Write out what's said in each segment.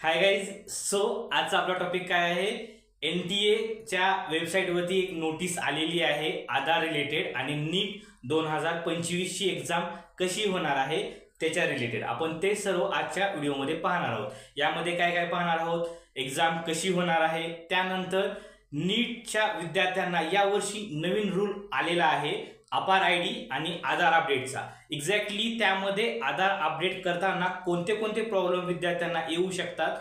Hi guys so आजचा आपला topic काय आहे? एन टी एच्या वेबसाईटवरती एक नोटीस आलेली आहे आधार रिलेटेड आणि नीट दोन हजार पंचवीसची एक्झाम कशी होणार आहे त्याच्या रिलेटेड आपण ते सर्व आजच्या व्हिडिओमध्ये पाहणार आहोत. यामध्ये काय काय पाहणार आहोत? एक्झाम कशी होणार आहे? त्यानंतर नीटच्या विद्यार्थ्यांना यावर्षी नवीन रूल आलेला आहे. अपार आय डी आणि आधार अपडेटचा. एक्झॅक्टली त्यामध्ये आधार अपडेट करताना कोणते कोणते प्रॉब्लेम विद्यार्थ्यांना येऊ शकतात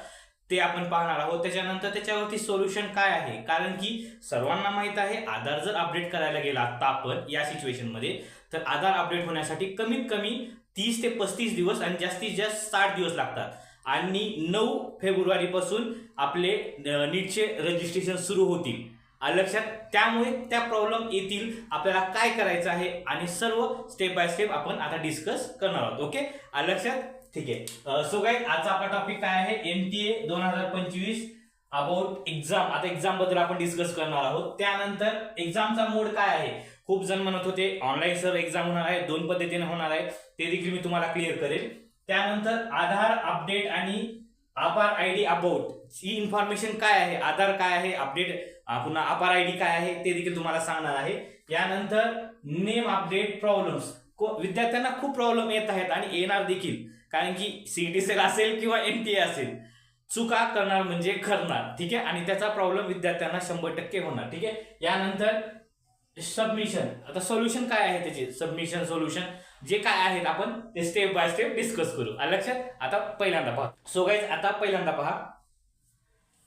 ते आपण पाहणार आहोत. त्याच्यानंतर त्याच्यावरती सोल्युशन काय आहे? कारण की सर्वांना माहीत आहे आधार जर अपडेट करायला गेला आता आपण या सिच्युएशनमध्ये तर आधार अपडेट होण्यासाठी कमीत कमी तीस ते पस्तीस दिवस आणि जास्तीत जास्त साठ दिवस लागतात. आणि नऊ फेब्रुवारीपासून आपले नीटचे रजिस्ट्रेशन सुरू होतील. लक्षात त्यामुळे त्या प्रॉब्लेम येतील. आपल्याला काय करायचं आहे? आणि सर्व स्टेप बाय स्टेप आपण आता डिस्कस करणार आहोत. ओके लक्षात? ठीक आहे. सो गाईज आजचा आपला टॉपिक काय आहे? एम टी ए दोन हजार पंचवीस अबाउट एक्झाम आता एक्झामबद्दल आपण डिस्कस करणार आहोत. त्यानंतर एक्झामचा मोड काय आहे? खूप जण म्हणत होते ऑनलाईन सर एक्झाम होणार आहे. दोन पद्धतीने होणार आहे. ते देखील मी तुम्हाला क्लिअर करेल. त्यानंतर आधार अपडेट आणि आभार आय डी अबाउट ही इन्फॉर्मेशन काय आहे? आधार काय आहे? अपडेट पुन्हा अपार आय डी काय आहे? ते देखील तुम्हाला सांगणार आहे. यानंतर नेम अपडेट प्रॉब्लेम्स विद्यार्थ्यांना खूप प्रॉब्लेम येत आहेत आणि येणार देखील. कारण की सीईटी सेल असेल किंवा एन टी ए असेल. चुका करणार म्हणजे करणार ठीक आहे? आणि त्याचा प्रॉब्लेम विद्यार्थ्यांना शंभर टक्के होणार. ठीक आहे? यानंतर सबमिशन आता सोल्युशन काय आहे त्याचे? सबमिशन सोल्युशन जे काय आहेत आपण ते स्टेप बाय स्टेप डिस्कस करू. लक्षात? आता पहिल्यांदा पहा. सो गाईज आता पहिल्यांदा पहा.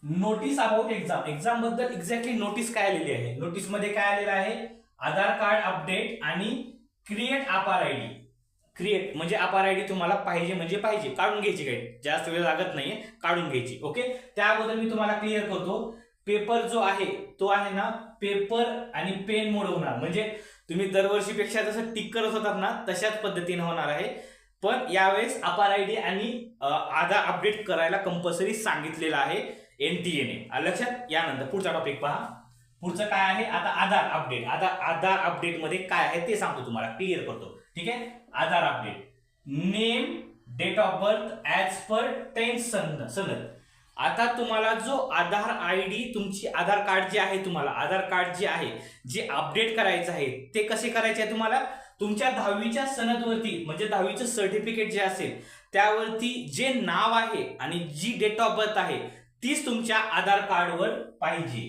नोटीस अबाउट एक्झाम एक्झामबद्दल एक्झॅक्टली नोटीस काय आलेली आहे? नोटीसमध्ये काय आलेलं आहे? आधार कार्ड अपडेट आणि create APAAR I D create म्हणजे अपार आय डी तुम्हाला पाहिजे म्हणजे पाहिजे. काढून घ्यायची काय जास्त वेळ लागत नाहीये. काढून घ्यायची. ओके त्याबद्दल मी तुम्हाला क्लिअर करतो. पेपर जो आहे तो आहे ना पेपर आणि पेन मोड होणार. म्हणजे तुम्ही दरवर्षीपेक्षा जसं टिक करत होतात ना तशाच पद्धतीने होणार आहे. पण यावेळेस अपार आय डी आणि आधार अपडेट करायला कंपल्सरी सांगितलेलं आहे. एन टी एने लक्षात? यानंतर पुढचा टॉपिक पहा. पुढचं काय आहे? आता आधार अपडेट आता आधार अपडेटमध्ये काय आहे ते सांगतो तुम्हाला. क्लिअर करतो. ठीक आहे? Aadhaar update name date of birth as per tenth सन सनद. आता तुम्हाला जो आधार आय डी तुमची आधार कार्ड जे आहे तुम्हाला आधार कार्ड जे आहे जे अपडेट करायचं आहे ते कसे करायचे आहे तुम्हाला? तुमच्या दहावीच्या सनदवरती म्हणजे दहावीचं सर्टिफिकेट जे असेल त्यावरती जे नाव आहे आणि जी डेट ऑफ बर्थ आहे तीच तुमच्या आधार कार्डवर पाहिजे.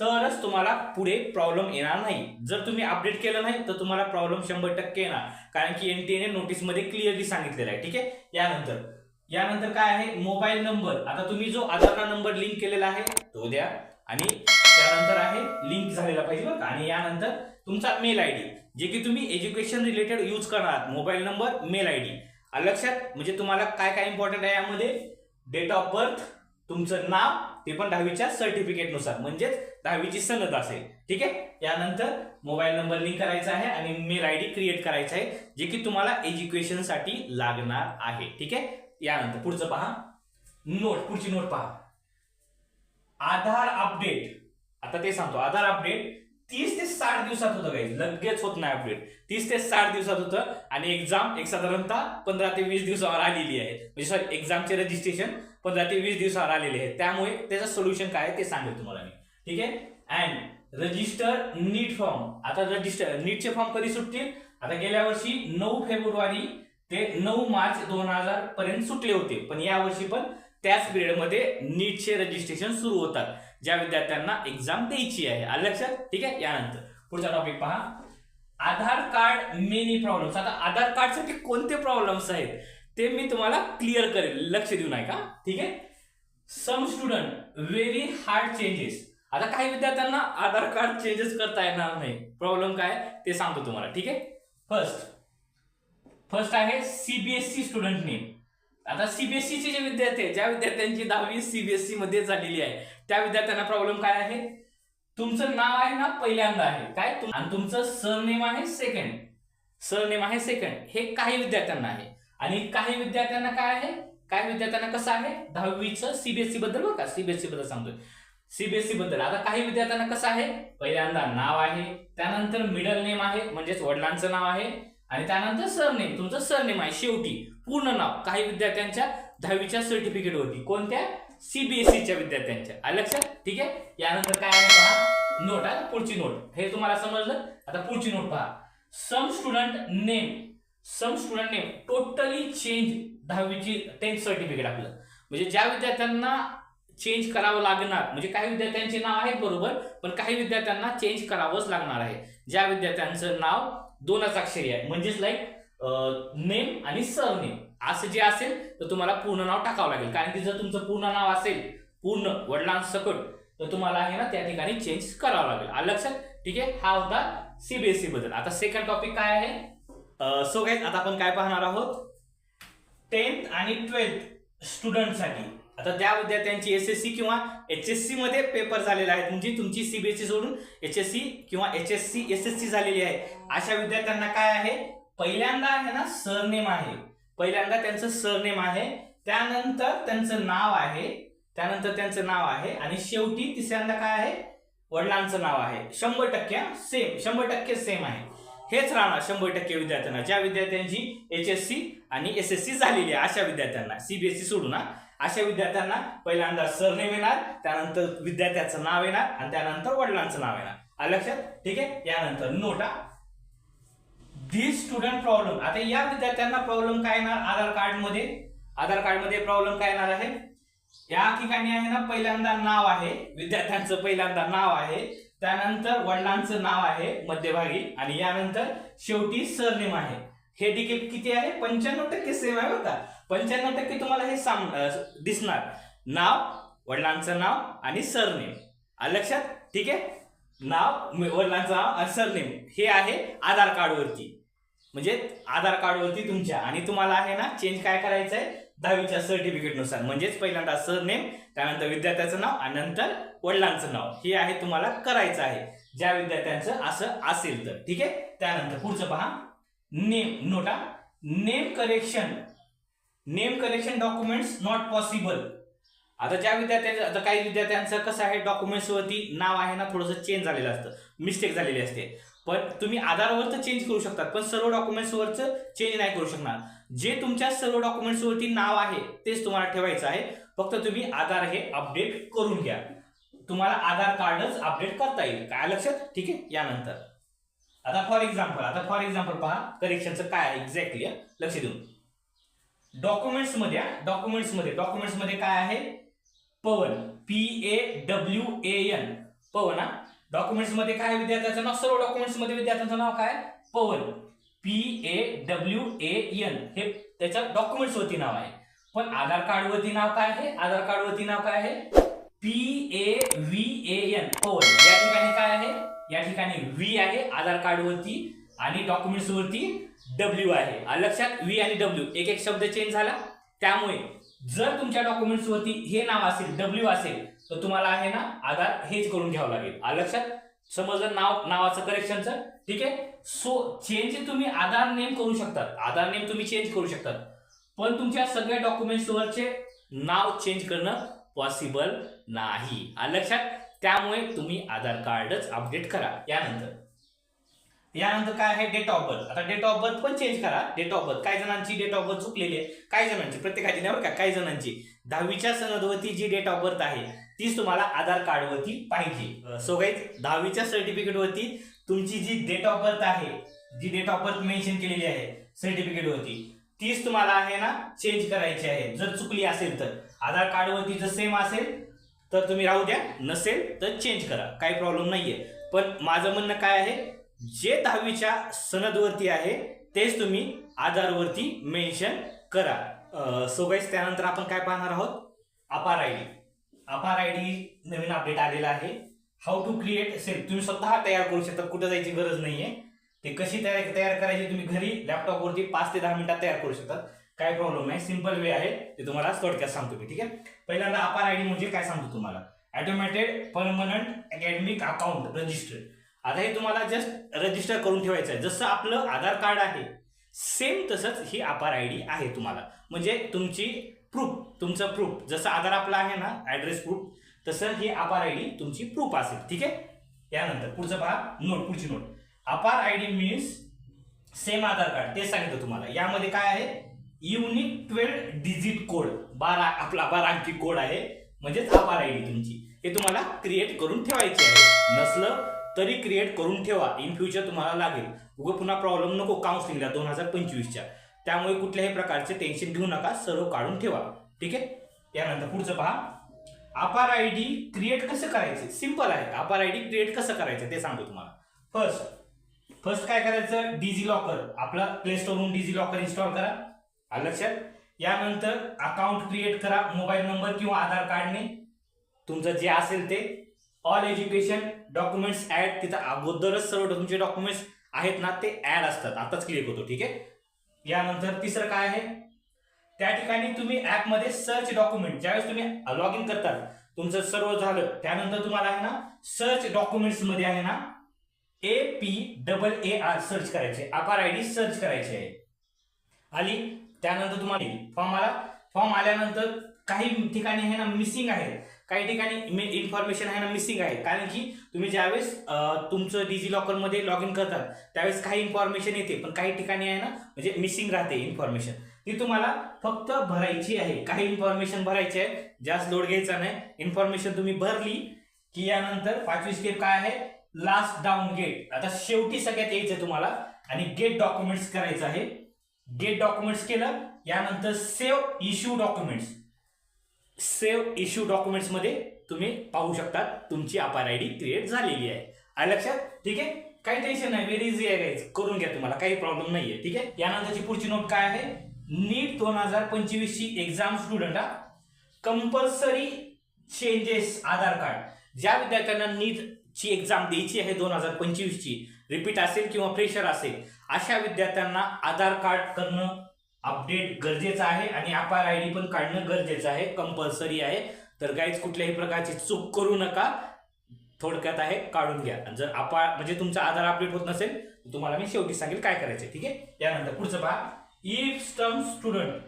तरच तुम्हाला पुढे प्रॉब्लेम येणार नाही. जर तुम्ही अपडेट केलं नाही तर तुम्हाला प्रॉब्लेम शंभर टक्के येणार. कारण की एन टी एने नोटीसमध्ये क्लिअरली सांगितलेलं आहे ठीक आहे? यानंतर. यानंतर काय आहे? मोबाईल नंबर आता तुम्ही जो आधार नंबर लिंक केलेला आहे तो द्या. आणि त्यानंतर आहे लिंक झालेला पाहिजे बघा आणि यानंतर तुमचा मेल आय डी जे की तुम्ही एज्युकेशन रिलेटेड यूज करणार आहात. Mobile number mail I D लक्षात? म्हणजे तुम्हाला काय काय इम्पॉर्टंट आहे यामध्ये? डेट ऑफ बर्थ तुमचं नाव ते पण दहावीच्या सर्टिफिकेटनुसार. म्हणजेच दहावीची सनद असेल. ठीक आहे? यानंतर मोबाईल नंबर लिंक करायचा आहे आणि मेल आय डी क्रिएट करायचं आहे जे की तुम्हाला एज्युकेशनसाठी लागणार आहे. ठीक आहे? यानंतर पुढचं पहा. नोट पुढची नोट पहा. आधार अपडेट आता ते सांगतो. आधार अपडेट तीस ते साठ दिवसात होतं काही लगेच होत नाही अपडेट तीस ते साठ दिवसात होतं आणि एक्झाम एक साधारणतः पंधरा ते वीस दिवसावर आलेली आहे. म्हणजे सॉरी एक्झामचे रजिस्ट्रेशन पंधरा ते वीस दिवसावर आलेले आहे त्यामुळे त्याचं सोल्युशन काय ते सांगेल तुम्हाला मी. ठीक आहे? अँड रजिस्टर नीट फॉर्म आता रजिस्टर नीटचे फॉर्म कधी सुटतील? आता गेल्या वर्षी नऊ फेब्रुवारी ते नऊ मार्च दोन हजार पर्यंत सुटले होते. पण यावर्षी पण त्याच पिरियडमध्ये नीटचे रजिस्ट्रेशन सुरू होतात. ज्या विद्यार्थ्यांना एक्झाम द्यायची आहे. आलं लक्षात? ठीक आहे? यानंतर. पुढचा टॉपिक पहा. आधार कार्ड मेनी प्रॉब्लेम्स आता आधार कार्डसाठी कोणते प्रॉब्लेम्स आहेत? ते मी तुम्हाला क्लिअर करेल. लक्ष देऊन ऐका का ठीक आहे? Some student very hard changes आता काही विद्यार्थ्यांना आधार कार्ड चेंजेस करता येणार नाही. प्रॉब्लेम काय? ते सांगतो तुम्हाला. ठीक आहे? फर्स्ट फर्स्ट आहे सीबीएसई स्टुडंट नेम आता सीबीएसई चे जे विद्यार्थी आहेत ज्या विद्यार्थ्यांची दहावी सीबीएसई मध्ये झालेली आहे त्या विद्यार्थ्यांना प्रॉब्लेम काय आहे? तुमचं नाव आहे ना पहिल्यांदा आहे. काय? आणि तुमचं सरनेम आहे सेकंड सरनेम आहे सेकंड हे काही विद्यार्थ्यांना आहे. आणि काही विद्यार्थ्यांना काय आहे? काही विद्यार्थ्यांना कसं आहे? दहावीचं सीबीएसई बद्दल बघा. का सीबीएसई बद्दल सांगतोय. सीबीएसई बद्दल. आता काही विद्यार्थ्यांना कसं आहे? पहिल्यांदा नाव आहे. त्यानंतर मिडल नेम आहे म्हणजेच वडिलांचं नाव आहे. आणि त्यानंतर सरनेम तुमचं सरनेम आहे. शेवटी पूर्ण नाव. काही विद्यार्थ्यांच्या दहावीच्या सर्टिफिकेट होती कोणत्या? सीबीएसईच्या विद्यार्थ्यांच्या. आलं लक्षात? ठीक आहे? यानंतर काय आहे पहा? नोट. आता पुढची नोट. हे तुम्हाला समजलं? आता पुढची नोट पहा. Some student name some student name totally change दहावीची टेन्थ सर्टिफिकेट आपलं. म्हणजे ज्या विद्यार्थ्यांना चेंज करावं लागणार म्हणजे काही विद्यार्थ्यांचे नाव आहेत बरोबर पण काही विद्यार्थ्यांना चेंज करावंच लागणार आहे. ज्या विद्यार्थ्यांचं नाव दोनच अक्षरी आहे म्हणजेच लाईक नेम आणि सरनेम असं जे असेल तर तुम्हाला पूर्ण नाव टाकावं लागेल. कारण की जर तुमचं पूर्ण नाव असेल पूर्ण वडिलांसकट तर तुम्हाला आहे ना त्या ठिकाणी चेंज करावं लागेल. लक्षात? ठीक आहे? हा होता सीबीएसई बद्दल. आता सेकंड टॉपिक काय आहे? सो गाईज आता आपण काय पाहणार आहोत? टेन्थ आणि ट्वेल्थ स्टुडंटसाठी आता त्या विद्यार्थ्यांची एस एस सी किंवा एच एस सी मध्ये पेपर झालेला आहे म्हणजे तुमची सीबीएसई सोडून एच एस सी किंवा H S C S S C झालेली आहे. अशा विद्यार्थ्यांना काय आहे? पहिल्यांदा आहे ना सरनेम आहे. पहिल्यांदा त्यांचं सरनेम आहे. त्यानंतर त्यांचं नाव आहे. त्यानंतर त्यांचं नाव आहे. आणि शेवटी तिसऱ्यांदा काय आहे? वडिलांचं नाव आहे. शंभर टक्के सेम शंभर टक्के सेम आहे. हेच राहणार शंभर टक्के विद्यार्थ्यांना. ज्या विद्यार्थ्यांची एच एस सी आणि एस एस सी झालेली आहे अशा विद्यार्थ्यांना सीबीएसई सोडून ना अशा विद्यार्थ्यांना पहिल्यांदा सरनेम येणार त्यानंतर विद्यार्थ्याचं नाव येणार आणि त्यानंतर वडिलांचं नाव येणार. आलं लक्षात? ठीक आहे? यानंतर नोटा. दी स्टुडंट प्रॉब्लेम आता या विद्यार्थ्यांना प्रॉब्लेम काय येणार? आधार कार्डमध्ये आधार कार्डमध्ये प्रॉब्लेम काय येणार आहे? या ठिकाणी आहे ना पहिल्यांदा नाव आहे. विद्यार्थ्यांचं पहिल्यांदा नाव आहे. त्यानंतर वडिलांचं नाव आहे मध्यभागी आणि यानंतर शेवटी सरनेम आहे. हे देखील किती आहे? पंच्याण्णव टक्के सेम आहे होता पंच्याण्णव टक्के तुम्हाला हे साम दिसणार. नाव वडिलांचं नाव आणि सरनेम. लक्षात? ठीक आहे? नाव वडिलांचं नाव आणि सरनेम. हे आहे आधार कार्डवरती. म्हणजे आधार कार्डवरती तुमच्या. आणि तुम्हाला आहे ना चेंज काय करायचं आहे दहावीच्या सर्टिफिकेटनुसार म्हणजेच पहिल्यांदा सरनेम त्यानंतर विद्यार्थ्याचं नाव आणि नंतर वडिलांचं नाव. हे आहे तुम्हाला करायचं आहे. ज्या विद्यार्थ्यांचं असं असेल तर. ठीक आहे? त्यानंतर पुढचं पहा. नेम नोटा. Name correction name correction documents not possible आता ज्या विद्यार्थ्यांचं आता काही विद्यार्थ्यांचं कसं आहे? डॉक्युमेंट्सवरती नाव आहे ना थोडंसं चेंज झालेलं असतं. मिस्टेक झालेली असते. पण तुम्ही आधारवर तर चेंज करू शकतात पण सर्व डॉक्युमेंट्सवरचं चेंज नाही करू शकणार. जे तुमच्या सर्व डॉक्युमेंट्सवरती नाव आहे तेच तुम्हाला ठेवायचं आहे. फक्त तुम्ही आधार हे अपडेट करून घ्या. तुम्हाला आधार कार्डच अपडेट करता येईल. काय लक्षात? ठीक आहे यानंतर. आता फॉर एक्झाम्पल आता फॉर एक्झाम्पल पहा करेक्शनचं काय आहे? एक्झॅक्टली लक्ष देऊन. डॉक्युमेंट्समध्ये डॉक्युमेंट्समध्ये डॉक्युमेंट्समध्ये काय आहे? Pawan P A W A N Pawan हा? डॉक्युमेंट्समध्ये काय विद्यार्थ्याचं नाव? सर्व डॉक्युमेंट्समध्ये विद्यार्थ्याचं नाव काय? Pawan. P A W A N हे त्याच्या डॉक्युमेंट्स वरती नाव आहे. पण आधार कार्ड वरती नाव काय आहे? आधार कार्ड वरती नाव काय आहे? P A V A N Pawan. या ठिकाणी काय आहे? या ठिकाणी व्ही आहे आधार कार्ड वरती आणि डॉक्युमेंट्स वरती डब्ल्यू आहे. लक्षात व्ही आणि डब्ल्यू एक एक शब्द चेंज झाला. त्यामुळे जर तुमच्या डॉक्युमेंट्स वरती हे नाव असेल डब्ल्यू असेल तर तुम्हाला आहे ना आधार हेच करून घ्यावं लागेल. लक्षात? समजलं? नाव नावाचं करेक्शनचं ठीक आहे? सो चेंज तुम्ही आधार नेम करू शकतात. आधार नेम तुम्ही चेंज करू शकतात. पण तुमच्या सगळ्या डॉक्युमेंट्सवरचे नाव चेंज करणं पॉसिबल नाही. लक्षात? त्यामुळे तुम्ही आधार कार्डच अपडेट करा. यानंतर. यानंतर काय आहे? डेट ऑफ बर्थ आता डेट ऑफ बर्थ पण चेंज करा. डेट ऑफ बर्थ काही जणांची डेट ऑफ बर्थ चुकलेली आहे. काही जणांची. प्रत्येकाची नाही बरं का? काही जणांची. दहावीच्या सनदवरती जी डेट ऑफ बर्थ आहे तीच तुम्हाला आधार कार्डवरती पाहिजे. सो गाईज दहावीच्या सर्टिफिकेटवरती तुमची जी डेट ऑफ बर्थ आहे जी डेट ऑफ बर्थ मेन्शन केलेली आहे सर्टिफिकेटवरती तीच तुम्हाला आहे ना चेंज करायची आहे. जर चुकली असेल तर. आधार कार्डवरती जर सेम असेल तर तुम्ही राहू द्या. नसेल तर चेंज करा. काही प्रॉब्लेम नाहीये. पण माझं म्हणणं काय आहे? जे दहावीच्या सनदवरती आहे तेच तुम्ही आधारवरती मेन्शन करा. सो गाईज त्यानंतर आपण काय पाहणार आहोत? APAAR I D APAAR I D Naveen update आलेला आहे. हाऊ टू क्रिएट सेल्फ तुम्ही स्वतः तयार करू शकता कुठं जायची गरज नाहीये. ते कशी तयार तयार करायची तुम्ही घरी लॅपटॉपवरती पाच ते दहा मिनिटात तयार करू शकता. काय प्रॉब्लेम नाही सिंपल वे आहे. ते तुम्हाला थोडक्यात सांगतो मी ठीक आहे? पहिल्यांदा अपार आय डी म्हणजे काय सांगतो तुम्हाला? Automated permanent academic account register आता हे तुम्हाला जस्ट रजिस्टर करून ठेवायचं आहे. जसं आपलं आधार कार्ड आहे सेम तसंच ही अपार आय डी आहे तुम्हाला. म्हणजे तुमची प्रूफ तुमचं प्रूफ जसं आधार आपला आहे ना ऍड्रेस प्रूफ तसं ही आपार आय डी तुमची प्रूफ असेल. ठीक आहे? यानंतर पुढचं पहा. नोट पुढची note APAAR I D means same Aadhaar card ते सांगितलं तुम्हाला. यामध्ये काय आहे? युनिक ट्वेल्व डिजिट कोड बारा आपला बारा अंकी कोड आहे. म्हणजेच आभार आय डी तुमची. हे तुम्हाला क्रिएट करून ठेवायचे आहे. नसलं तरी क्रिएट करून ठेवा. इन फ्युचर तुम्हाला लागेल. उगं पुन्हा प्रॉब्लेम नको. काउन्सिलिंगला दोन हजार पंचवीसच्या. त्यामुळे कुठल्याही प्रकारचे टेन्शन घेऊ नका सर्व काढून ठेवा. ठीक आहे? त्यानंतर पुढचं पहा. अपार आय डी क्रिएट कसं करायचं? सिंपल आहे. अपार आय डी क्रिएट कसं करायचं ते सांगतो तुम्हाला. फर्स्ट फर्स्ट काय करायचं? डिजी लॉकर आपला प्ले स्टोरहून डिजी लॉकर इन्स्टॉल करा. आलं लक्षात? यानंतर अकाउंट क्रिएट करा मोबाईल नंबर किंवा आधार कार्डने तुमचं जे असेल ते. ऑल एज्युकेशन डॉक्युमेंट्स ऍड तिथं अगोदरच सर्व तुमचे डॉक्युमेंट्स आहेत ना ते ऍड असतात. आताच क्लिक होतो ठीक आहे? यानंतर तिसरं काय आहे? त्या ठिकाणी तुम्ही ऍपमध्ये सर्च डॉक्युमेंट ज्यावेळेस तुम्ही लॉग इन करतात तुमचं सर्व झालं त्यानंतर तुम्हाला आहे ना सर्च डॉक्युमेंट्समध्ये आहे ना A P double A R search करायचे आकार आय डी सर्च करायची आहे. आली त्यानंतर तुम्हाला फॉर्म आला फॉर्म आल्यानंतर काही ठिकाणी आहे ना मिसिंग आहे. काही ठिकाणी इन्फॉर्मेशन आहे ना मिसिंग आहे. कारण की तुम्ही ज्यावेळेस तुमचं डिजी लॉकरमध्ये लॉग इन करतात त्यावेळेस काही इन्फॉर्मेशन येते पण काही ठिकाणी आहे ना म्हणजे मिसिंग राहते इन्फॉर्मेशन ती तुम्हाला फक्त भरायची आहे. काही इन्फॉर्मेशन भरायची आहे जास्त लोड घ्यायचा नाही. इन्फॉर्मेशन तुम्ही भरली की यानंतर पाचवी स्टेप काय आहे? लास्ट डाऊन गेट आता शेवटी सगळ्यात यायचं तुम्हाला आणि गेट डॉक्युमेंट्स करायचं आहे. गेट डॉक्युमेंट्स केलं यानंतर save issue documents save issue डॉक्युमेंट्समध्ये तुम्ही पाहू शकता तुमची अपार आय डी क्रिएट झालेली आहे. आलं लक्षात ठीक आहे? काही टेन्शन नाही व्हेरी इझी आहे guys. करून घ्या तुम्हाला काही प्रॉब्लेम नाही आहे ठीक आहे? यानंतरची पुढची नोट काय आहे? नीट दोन हजार पंचवीस ची एक्झाम स्टुडंट हा कंपल्सरी चेंजेस आधार कार्ड ज्या विद्यार्थ्यांना नीट ची एक्झाम द्यायची आहे दोन हजार पंचवीस ची रिपीट असेल किंवा प्रेशर असेल अशा विद्यार्थ्यांना आधार कार्ड करणं अपडेट गरजेचं आहे आणि अपार आय डी पण काढणं गरजेचं आहे कंपल्सरी आहे. तर काहीच कुठल्याही प्रकारची चूक करू नका. थोडक्यात आहे काढून घ्या. जर अपा म्हणजे तुमचा आधार अपडेट होत नसेल तर तुम्हाला मी शेवटी सांगेल काय करायचं ठीक आहे? त्यानंतर पुढचं पहा. If some student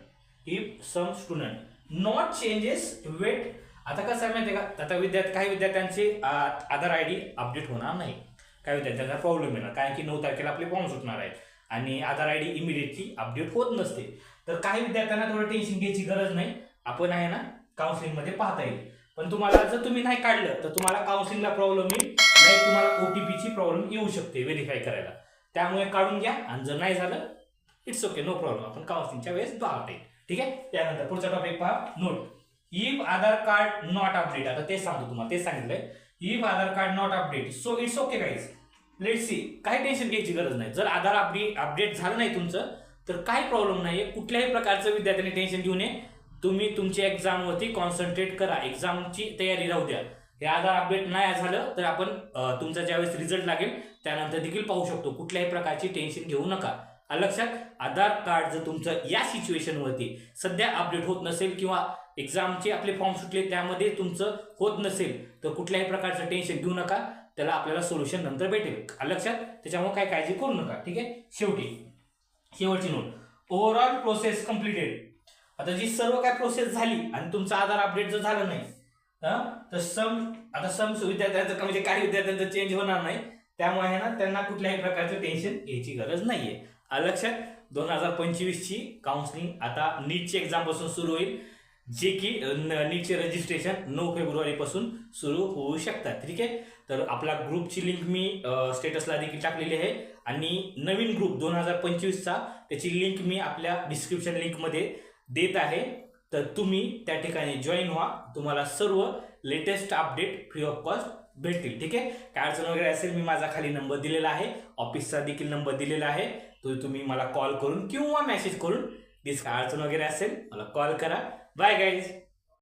if some student not changes wait आता कसं आहे माहिती आहे का? आता विद्यार्थी काही विद्यार्थ्यांचे आ, आधार आय डी अपडेट होणार नाही. काही विद्यार्थ्यांचा प्रॉब्लेम येणार. कारण की नऊ तारखेला आपले फॉर्म सुटणार आहेत. आणि Aadhaar I D immediately update होत नसते. तर काही विद्यार्थ्यांना थोडं टेन्शन घ्यायची गरज नाही. आपण आहे ना काउन्सिलिंगमध्ये पाहता येईल. पण तुम्हाला जर तुम्ही नाही काढलं तर तुम्हाला काउन्सिलिंगला प्रॉब्लेम येईल. नाही तुम्हाला ओटीपीची प्रॉब्लेम येऊ शकते व्हेरीफाय करायला. त्यामुळे काढून घ्या आणि जर नाही झालं इट्स ओके नो प्रॉब्लेम आपण काउन्सिलिंगच्या वेळेस पाहता येईल ठीक आहे? त्यानंतर पुढचा टॉपिक पहा. Note if Aadhaar card not update आता तेच सांगतो तुम्हाला तेच सांगितलंय. If Aadhaar card not update so it's okay guys let see काही टेन्शन घ्यायची गरज नाही. जर आधार आपली अपडेट झालं नाही तुमचं तर काही प्रॉब्लेम नाही कुठल्याही प्रकारचं विद्यार्थ्यांनी टेन्शन घेऊ नये. तुम्ही तुमच्या एक्झामवरती कॉन्सन्ट्रेट करा. एक्झामची तयारी राहू द्या. हे आधार अपडेट नाही झालं तर आपण तुमचा ज्यावेळेस रिझल्ट लागेल त्यानंतर देखील पाहू शकतो. कुठल्याही प्रकारची टेन्शन घेऊ नका. लक्षात आधार कार्ड जर तुमचं या सिच्युएशनवरती सध्या अपडेट होत नसेल किंवा एक्झामचे आपले फॉर्म सुटले त्यामध्ये तुमचं होत नसेल तर कुठल्याही प्रकारचं टेन्शन घेऊ नका. त्याला आपल्याला सोल्युशन नंतर भेटेल. लक्षात? त्याच्यामुळे काय काळजी करू नका ठीक आहे? शेवटी शेवटची नोट ओव्हरऑल प्रोसेस कम्प्लिटेड आता जी सर्व काय प्रोसेस झाली आणि तुमचं आधार अपडेट जर झालं नाही तर सम आता सम विद्यार्थ्यांचं म्हणजे काही विद्यार्थ्यांचं चेंज होणार नाही. त्यामुळे आहे ना त्यांना कुठल्याही प्रकारचं टेन्शन घ्यायची गरज नाहीये. लक्षात? दोन हजार पंचवीसची काउन्सिलिंग आता नीटची एक्झामपासून सुरू होईल. जे की न- नीटचे रजिस्ट्रेशन नऊ फेब्रुवारीपासून सुरू होऊ शकतात ठीक आहे? तर आपला ग्रुपची लिंक मी स्टेटसला देखील टाकलेली आहे. आणि नवीन ग्रुप दोन हजार पंचवीसचा त्याची लिंक मी आपल्या डिस्क्रिप्शन लिंकमध्ये देत आहे. तर तुम्ही त्या ठिकाणी जॉईन व्हा. तुम्हाला सर्व latest update free of cost भेटतील ठीक आहे? काय अडचण वगैरे असेल मी माझा खाली नंबर दिलेला आहे. ऑफिसचा देखील नंबर दिलेला आहे. तो तुम्ही मला कॉल करून किंवा मेसेज करून दिस काय अडचण वगैरे असेल मला कॉल करा. Bye guys